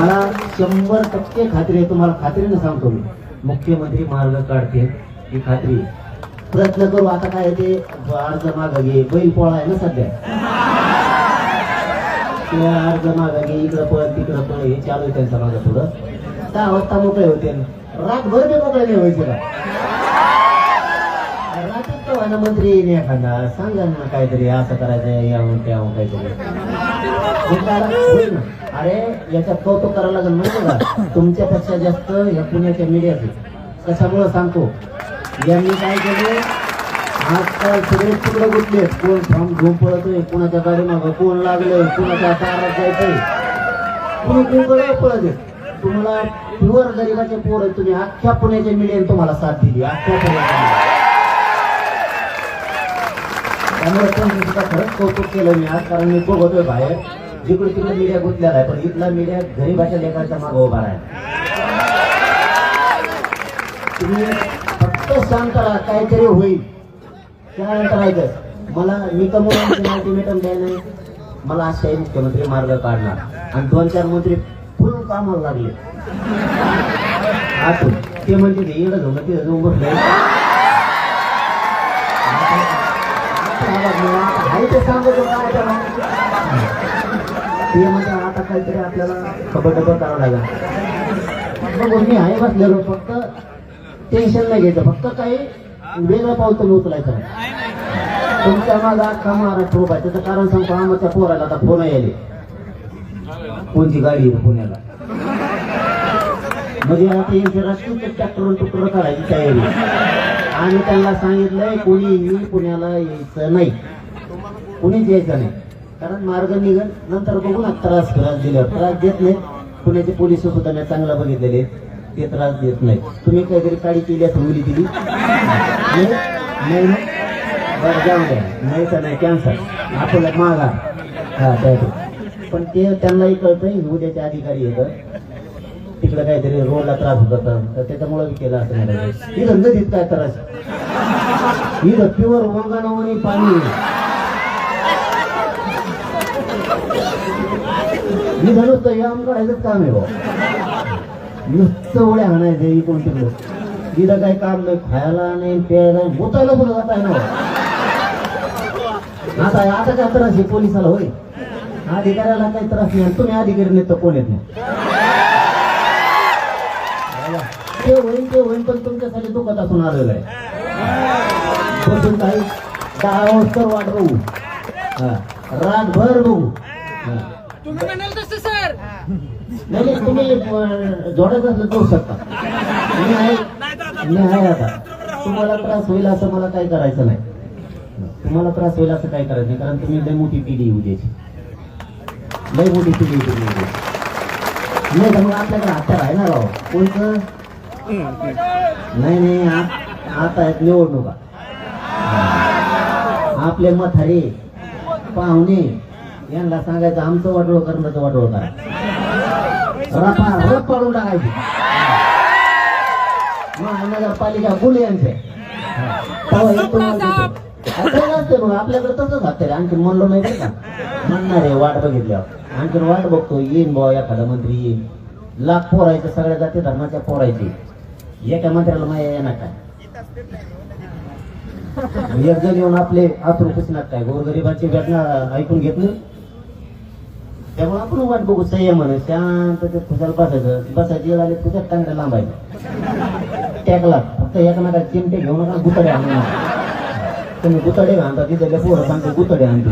मला शंभर टक्के खात्री आहे तुम्हाला खात्रीने सांगतो मी. मुख्यमंत्री मार्ग काढतील ही खात्री प्रयत्न करू आता काय ते अर्ज मागं घे बैल पोळा आहे ना सध्या. ते अर्ज मागं घे इकडं पळ तिकडं पळ हे चालू आहे त्यांचा माझा पुढं दहा वाजता मोकळे होते. रातभर ते मोकळे नाही व्हायचे का? रात्रीत तो मंत्री येईन एखादा. सांगा ना काहीतरी असं करायचं यावं त्यावं काहीतरी. अरे याच्यात कौतुक करायला लागेल माहिती का तुमच्यापेक्षा जास्त या पुण्याच्या मीडियाचे कशामुळं सांगतो? यांनी काय केले? आजकाल सगळे तुकडे गुटले कोण फॉर्म घेऊन पळतोय कोणाच्या गाडी मागं कोण लागलंय कोणाच्या दारात जायचंय. कुणी कुणकडे पळत? तुम्हाला प्युअर गरीबाचे पोर आहे तुम्ही. अख्ख्या पुण्याच्या मीडियाने तुम्हाला साथ दिली. अख्ख्या पुण्याच्या त्यामुळे पण सुद्धा खरंच कौतुक केलं मी आज कारण मी खूप होतोय बाहेर. जिकडे तिकडे मीडिया गुंतलेला आहे पण इथला मीडिया गरीबाच्या लेखाच्या मागे उभा आहे तुम्ही फक्त सांग करा काहीतरी होईल. त्यानंतर ऐकत मला मी कमवून अल्टिमेटम द्यायला मला आज काही मुख्यमंत्री मार्ग काढणार. आणि दोन चार मंत्री फुल कामाला लागले. आतून. ते म्हणजे ते येणं जाऊन तिथं जाऊन ते सांगतो काय त्याला ते म्हणजे आता काहीतरी आपल्याला खबर डबर करावं लागेल. बघू मी आहे बसलेलो फक्त टेन्शन नाही घ्यायचं. फक्त काही वेगळं तुम्ही उचलायचं. नाही. तुमच्या मागं अख्खा महाराष्ट्र उभा आहे. त्याचं कारण सांगतो आमच्या पोराला आता फोन यायले. कोणची गाडी आहे पुण्याला? म्हणजे आता यांचे राष्ट्रीय ट्रॅक्टर तुकडं काढायची तयारी. आणि त्यांना सांगितलंय कोणी पुण्याला यायचं नाही. कुणीच यायचं नाही. कारण मार्ग निघण नंतर बघू ना त्रास त्रास दिल्यावर. त्रास देत नाही पुण्याचे पोलीस सुद्धा मी चांगला बघितलेले ते त्रास देत नाही तुम्ही काहीतरी काळी केली असं मुली दिली? नाही. नाही बरं जाऊ द्या. नाही तर नाही कॅन्सर आपल्याला मागा हा त्यासाठी पण ते त्यांनाही कळतंय उद्याचे अधिकारी येतं तिकडे काहीतरी रोडला त्रास होत होता. तर त्याच्यामुळे मी केलं असं नाही. धंदा देत काय त्रास? इथं प्युअर वंगाणावणी पाणी. मी मी हे याम काढायचंच काम आहे भाऊ. नुसतं उड्या ही इकडून लोक तिथं काही काम नाही खायला नाही प्यायला नाही मुतायला कुठं जात आहे ना आता आता काय त्रास आहे पोलिसाला होय? अधिकाऱ्याला काही त्रास नाही तुम्ही अधिकारी नाही तर कोण येत नाही? ते होईल ते होईल पण तुमच्यासाठी दुखत असून आलेलं आहे. बसून काही दहा वाजता वाट बघू. रातभर बघू. तुम्ही म्हणाल तसं सर. नाही नाही, तुम्ही जोडत असलं जाऊ शकता. मी आहे मी आहे आता. तुम्हाला त्रास होईल असं मला काही करायचं नाही. तुम्हाला त्रास होईल असं काही करायचं नाही कारण तुम्ही लय मोठी पिढी येऊ द्यायची लय मोठी पिढी द्यायची नाही तर मग आपल्याकडे हत्यार आहे ना राव. कोणतं? नाही नाही आता आहेत निवडणुका आपले म्हातारे पाहुणे यांना सांगायचं आमचं वाटोळ करण्याचं वाटोळ करा. रपा पाडून टाकायची. महानगरपालिका गुले यांचे. मग आपल्याकडे तसंच हत्यारे आणखी म्हणलो नाही का. म्हणणार आहे वाट बघितल्यावर. आणखीन वाट बघतो येईन बुवा एखादा मंत्री येईन. लाख पोरायचे सगळ्या जाती धर्माच्या पोरायचे एका मंत्र्याला माया येणार काय? येऊन आपले आतून पुसणार काय गोरगरिबांची वेदना ऐकून घेत नाही? त्यामुळे आपण वाट बघू संयमानं शांत ते खुशाल बसायचं. बसायची आले आली तुझ्या तांगड्या लांबायचं. टॅकला. फक्त एकामेका चिमटे घेऊ नका गुतडे आणणार तुम्ही गुतडे घालता तिथे पोरं सांगतो गुतडे आणते.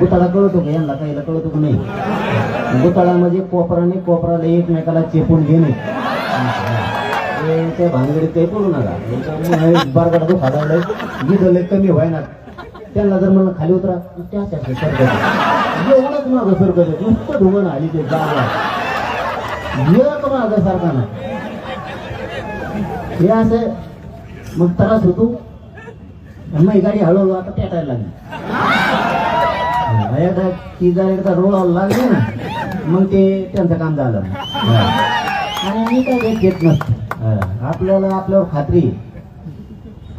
गुताडा कळतो का? यांना काहीला कळतो का नाही? गुताडा म्हणजे कोपराने कोपराला एकमेकाला चेपून घेणे. ते त्या ते करू नका. बरगडा तो खादावलाय गिदले कमी व्हायना त्यांना जर मला खाली उतरा. त्यासाठी एवढंच मागं सरकत नुसतं धुवण आली ते जागा. एक मागं सारखा ना हे असं मग त्रास होतो. मग ही गाडी हळूहळू आता पेटायला लागली. एकदा ती जर एकदा रोळाला लागली ना मग ते त्यांचं काम झालं. आणि मी काय वेळ घेत नसतो. आपल्याला आपल्यावर खात्री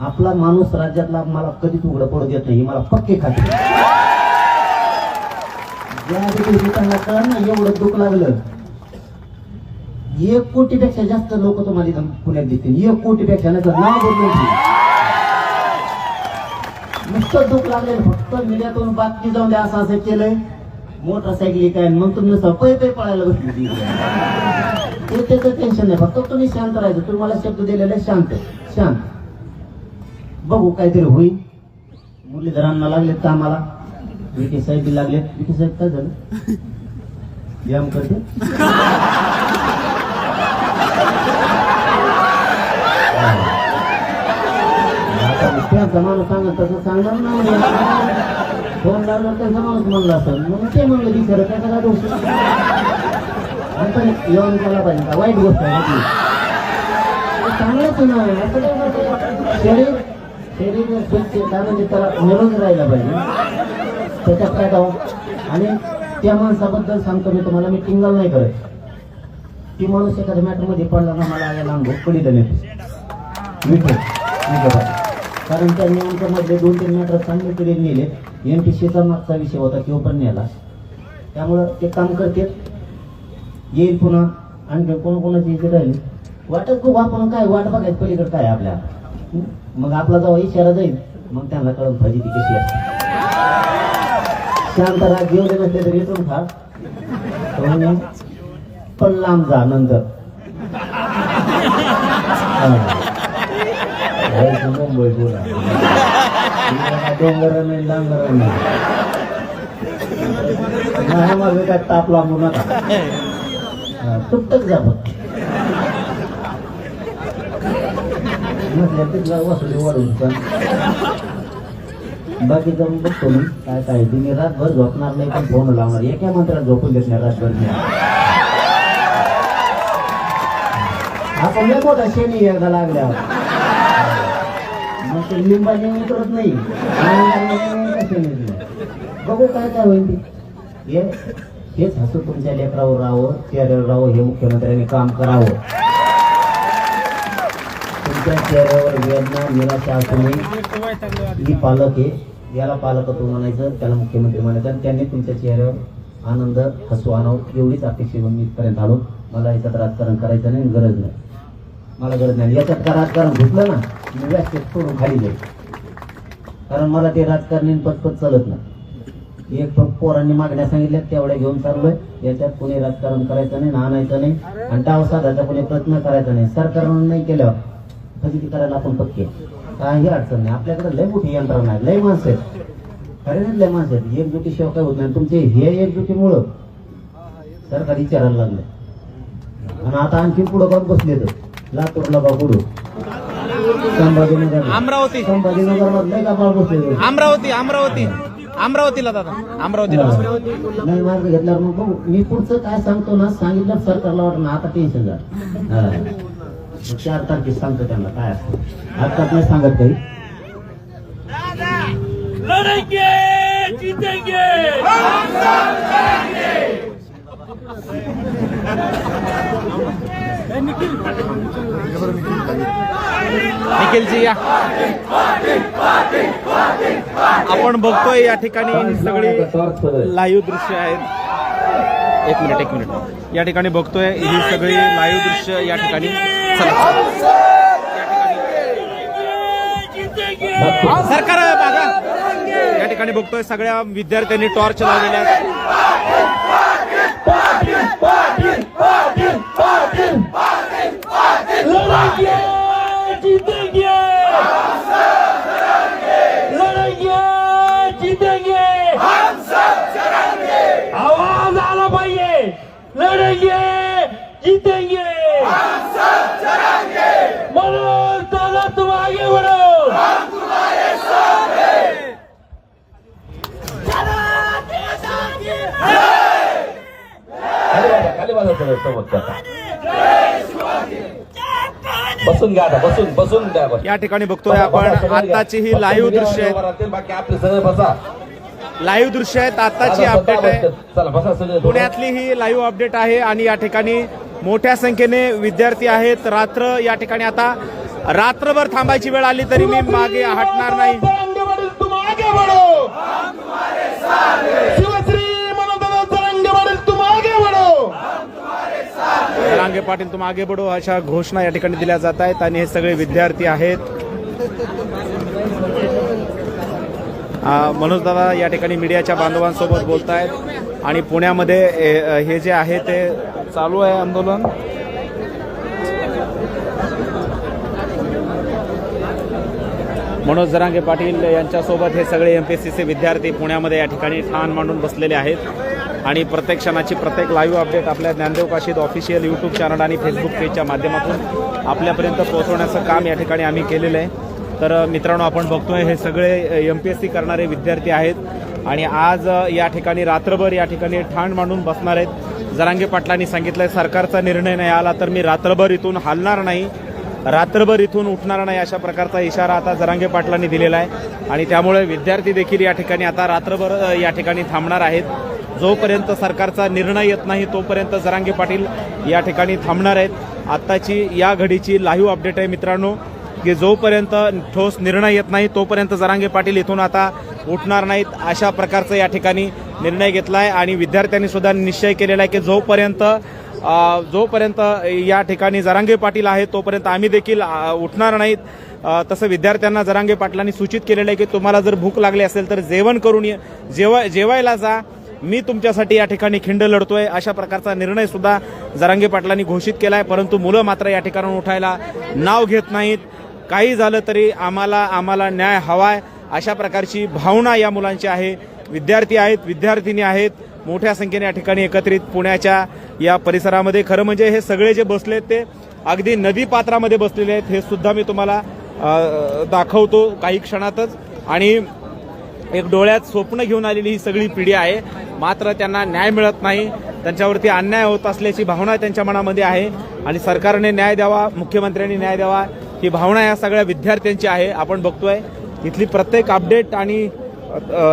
आपला माणूस राज्यातला मला कधीच उघडं पडू देत नाही ही मला पक्की खात्री त्यांना एवढं दुःख लागलं. एक कोटीपेक्षा जास्त लोक तुम्हाला इथं पुण्यात दिसतील. एक कोटीपेक्षा नाही तर नाव बदलून नुसतं दुःख लागलेलं. फक्त मीडियातून बातमी जाऊन द्या असं असं केलंय. मोटरसायकली काय मग तुम्ही नुसतं पै पै पळायला बसली ते त्याचं टेन्शन नाही. फक्त तुम्ही शांत राहायचं. तुम्हाला शब्द दिलेला आहे शांत. शांत. बघू काहीतरी होईल. मुरलीधरांना लागलेत कामाला. विखे साहेब बी लागलेत विखे साहेब काय झालं? व्यायाम करते? आता सांगत तसं सांगणार ना फोन लावला त्यांचा माणूस म्हणला असं. मग ते म्हणलं की खरं त्याचा काय दोष? आणि पण येऊन मला पाहिजे. का वाईट गोष्ट आहे चांगलंच ना. असं काय करतो? शरीर शरीर स्वच्छ काय म्हणजे त्याला निरोगी राहायला पाहिजे. त्याच्यात काय दावा आणि त्या माणसाबद्दल सांगतो मी तुम्हाला मी टिंगल नाही करत. ती माणूस एखाद्या मॅटरमध्ये पडला ना मला यायला अंगो पडी देण्यात विठो कारण त्यांनी आमच्या दोन तीन मॅटर चांगले पिढी नेले. एम टी सीचा मागचा विषय होता किंवा पण नेला त्यामुळं ते काम करते. येईल पुन्हा. आणखी कोण कोणाची इथे राहिली? वाटत खूप आपण काय? वाट बघायचं पलीकडे काय आपल्या. मग आपला जेव्हा इशारा जाईल मग त्यांना कळून भाजी ती कशी असते. शांत राग घेऊ दे नसते तर इथून खा. पण लांब जा नंतर. मुंबई बोला डोंगर नाही डांगर नाही. माझं काय ताप लांबू नका. तुटक जा फक्त. नसल्या तिथला वसुली वाढून पण. बाकी जाऊन बघतो मी. काय काय तुम्ही रातभर झोपणार नाही पण फोन लावणार. एका मंत्रात झोपून देत नाही रातभर मी आपण लय मोठा शेणी एकदा लागल्यावर. मग ते लिंबाने उतरत नाही. बघू काय काय होईल ते. हे हेच हसू तुमच्या लेकरावर राहावं चेहऱ्यावर राहावं हे मुख्यमंत्र्यांनी काम करावं. तुमच्या चेहऱ्यावर वेदना निराशा असू नये. मी पालक आहे याला पालकत्व म्हणायचं त्याला मुख्यमंत्री म्हणायचं आणि त्यांनी तुमच्या चेहऱ्यावर आनंद हसू आणावं एवढीच अपेक्षा घेऊन मी इथपर्यंत आलो. मला याच्यात राजकारण करायचं नाही गरज नाही. मला गरज नाही. याच्यात का राजकारण घेतलं ना मी व्यासपीठ सोडून खाली जाईल. कारण मला ते राजकारणी पटपट चालत नाही. एक फक्त पोरांनी मागण्या सांगितल्या तेवढ्या घेऊन चाललोय. याच्यात कोणी राजकारण करायचं नाही ना आणायचं नाही आणि डाव साधायचा कोणी प्रयत्न करायचा नाही. सरकारनं नाही केल्यावर फजिती करायला आपण पक्के. काही अडचण नाही. आपल्याकडे लय मोठी यंत्रणा आहे. लय माणसं आहेत. खरे नाही लय माणसं आहेत. एकजुटीशिवाय काय होत नाही. तुमचे हे एकजुटीमुळं सरकार विचारायला लागले आणि आता आणखी पुढं काम बसले तर. लातूरला बा पुढं. संभाजीनगर अमरावती. संभाजीनगरमध्ये का बाळ बसले अमरावती अमरावती. अमरावतीला दादा. अमरावतीला नाही मार्ग घेतल्यावर मग मी पुढचं काय सांगतो ना सांगितलं सरकारला वाटत ना आता टेन्शन. मग चार तारखेत सांगतो त्यांना काय असतं. आता नाही सांगत काही. लड़ेंगे जीतेंगे निखिलजी या. आपण बघतोय या ठिकाणी सगळी लाईव्ह दृश्य आहेत. एक मिनिट एक मिनिट. या ठिकाणी बघतोय ही सगळी लाईव्ह दृश्य या ठिकाणी. सरकार बघा या ठिकाणी बघतोय सगळ्या विद्यार्थ्यांनी टॉर्च लावलेल्या आहेत. बसा सगळं सोबत आता. बसून घ्या आता बसून बसून द्या. या ठिकाणी बघतोय आपण. आताची ही लाईव्ह दृश्य बाकी आपले सगळे बसा लाईव्ह दृश्य आहेत. आताची आता अपडेट आहे. पुण्यातली ही लाईव्ह अपडेट आहे आणि या ठिकाणी मोठ्या संख्येने विद्यार्थी आहेत. रात्र या ठिकाणी आता रात्रभर थांबायची वेळ आली तरी मी मागे हटणार नाही. रांगे पाटील तुम आगे बडो अशा घोषणा या ठिकाणी दिल्या जात आहेत आणि हे सगळे विद्यार्थी आहेत. मनोज दादा या ठिकाणी मीडियाच्या बांधवांसोबत बोलत आहेत आणि पुण्यामध्ये हे जे आहे ते चालू आहे आंदोलन. मनोज जरांगे पाटील यांच्यासोबत हे सगळे एम पी एस सीचे विद्यार्थी पुण्यामध्ये या ठिकाणी ठाण मांडून बसलेले आहेत. आणि प्रत्येक क्षणाची प्रत्येक लाईव्ह अपडेट आपल्या Dnyandev Kashid official YouTube channel आणि फेसबुक पेजच्या माध्यमातून आपल्यापर्यंत पोहोचवण्याचं काम या ठिकाणी आम्ही केलेलं आहे. तर मित्रांनो आपण बघतोय हे सगळे एम पी एस सी करणारे विद्यार्थी आहेत. आणि आज या ठिकाणी रात्रभर या ठिकाणी ठाण मांडून बसणार आहेत. जरांगे पाटलांनी सांगितलंय सरकारचा निर्णय नाही आला तर मी रात्रभर इथून हलणार नाही. रात्रभर इथून उठणार नाही अशा प्रकारचा इशारा आता जरांगे पाटलांनी दिलेला आहे. आणि त्यामुळे विद्यार्थी देखील या ठिकाणी आता रात्रभर या ठिकाणी थांबणार आहेत. जोपर्यंत सरकारचा निर्णय येत नाही तोपर्यंत जरांगे पाटील या ठिकाणी थांबणार आहेत. आत्ताची या घडीची लाईव्ह अपडेट आहे मित्रांनो. की जोपर्यंत ठोस निर्णय येत नाही तोपर्यंत जरांगे पाटील इथून आता उठणार नाहीत अशा प्रकारचा या ठिकाणी निर्णय घेतला आहे आणि विद्यार्थ्यांनी सुद्धा निश्चय केलेला आहे की जोपर्यंत जोपर्यंत या ठिकाणी जरांगे पाटील आहेत तोपर्यंत आम्ही देखील उठणार नाहीत. तसं विद्यार्थ्यांना जरांगे पाटलांनी सूचित केलेलं आहे की तुम्हाला जर भूक लागली असेल तर जेवण करून ये जेवाय जेवायला जा. मी तुमच्यासाठी या ठिकाणी खिंड लढतोय. अशा प्रकारचा निर्णय सुद्धा जरांगे पाटलांनी घोषित केला आहे परंतु मुलं मात्र या ठिकाणी उठायला नाव घेत नाहीत. काही झालं तरी आम्हाला आम्हाला न्याय हवाय अशा प्रकारची भावना या मुलांची आहे. विद्यार्थी आहेत विद्यार्थिनी आहेत. मोठ्या संख्येने या ठिकाणी एकत्रित पुण्याच्या या परिसरामध्ये. खरं म्हणजे हे सगळे जे बसलेत ते अगदी नदी पात्रामध्ये बसलेले आहेत. हे सुद्धा मी तुम्हाला दाखवतो काही क्षणातच. आणि एक डोळ्यात स्वप्न घेऊन आलेली ही सगळी पिढी आहे. मात्र त्यांना न्याय मिळत नाही. त्यांच्यावरती अन्याय होत असल्याची भावना त्यांच्या मनामध्ये आहे. आणि सरकारने न्याय द्यावा मुख्यमंत्र्यांनी न्याय द्यावा. ही भावना या सगळ्या विद्यार्थ्यांची आहे. आपण बघतोय इथली प्रत्येक अपडेट आणि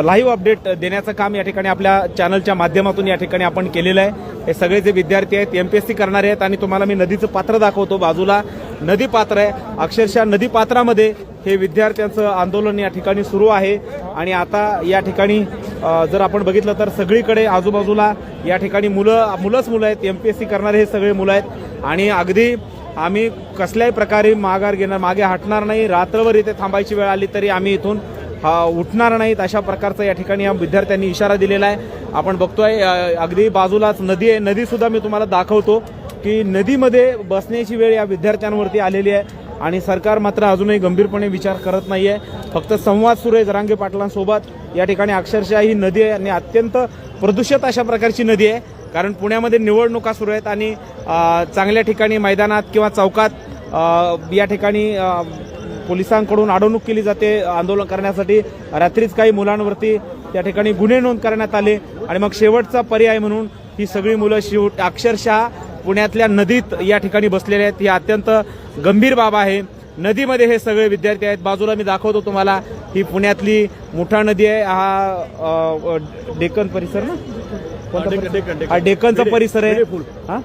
लाईव्ह अपडेट देण्याचं काम या ठिकाणी आपल्या चॅनलच्या माध्यमातून या ठिकाणी आपण केलेलं आहे. हे सगळे जे विद्यार्थी आहेत एम पी एस सी करणारे आहेत आणि तुम्हाला मी नदीचं पात्र दाखवतो. बाजूला नदी पात्र आहे. अक्षरशः नदी पात्रामध्ये हे विद्यार्थ्यांचं आंदोलन या ठिकाणी सुरू आहे. आणि आता या ठिकाणी जर आपण बघितलं तर सगळीकडे आजूबाजूला या ठिकाणी मुलं मुलंच मुलं आहेत. एम पी एस सी करणारे हे सगळे मुलं आहेत. आणि अगदी आम्ही कसल्याही प्रकारे माघार घेणार मागे हटणार नाही. रात्रभर इथे थांबायची वेळ आली तरी आम्ही इथून उठणार नाहीत अशा प्रकारचा या ठिकाणी या विद्यार्थ्यांनी इशारा दिलेला आहे. आपण बघतोय अगदी बाजूलाच नदी आहे. नदीसुद्धा मी तुम्हाला दाखवतो की नदीमध्ये बसण्याची वेळ या विद्यार्थ्यांवरती आलेली आहे आणि सरकार मात्र अजूनही गंभीरपणे विचार करत नाहीये. फक्त संवाद सुरू आहे जरांगे पाटलांसोबत. या ठिकाणी अक्षरशः ही नदी आहे आणि अत्यंत प्रदूषित अशा प्रकारची नदी आहे. कारण पुण्यामध्ये निवडणुका सुरू आहेत आणि चांगल्या ठिकाणी मैदानात किंवा चौकात या ठिकाणी पोलिसांकडून अडवणूक केली जाते आंदोलन करण्यासाठी. रात्रीच काही मुलांवरती त्या ठिकाणी गुन्हे नोंद करण्यात आले आणि मग शेवटचा पर्याय म्हणून ही सगळी मुलं शेवट अक्षरशः पुण्यातल्या नदीत या ठिकाणी बसलेले आहेत. ही अत्यंत गंभीर बाब आहे. नदीमध्ये हे सगळे विद्यार्थी आहेत. बाजूला मी दाखवतो तुम्हाला. ही पुण्यातली मुठा नदी आहे. हा डेक्कन परिसर ना? कोणता परिसर? हा परिसर आहे. हा?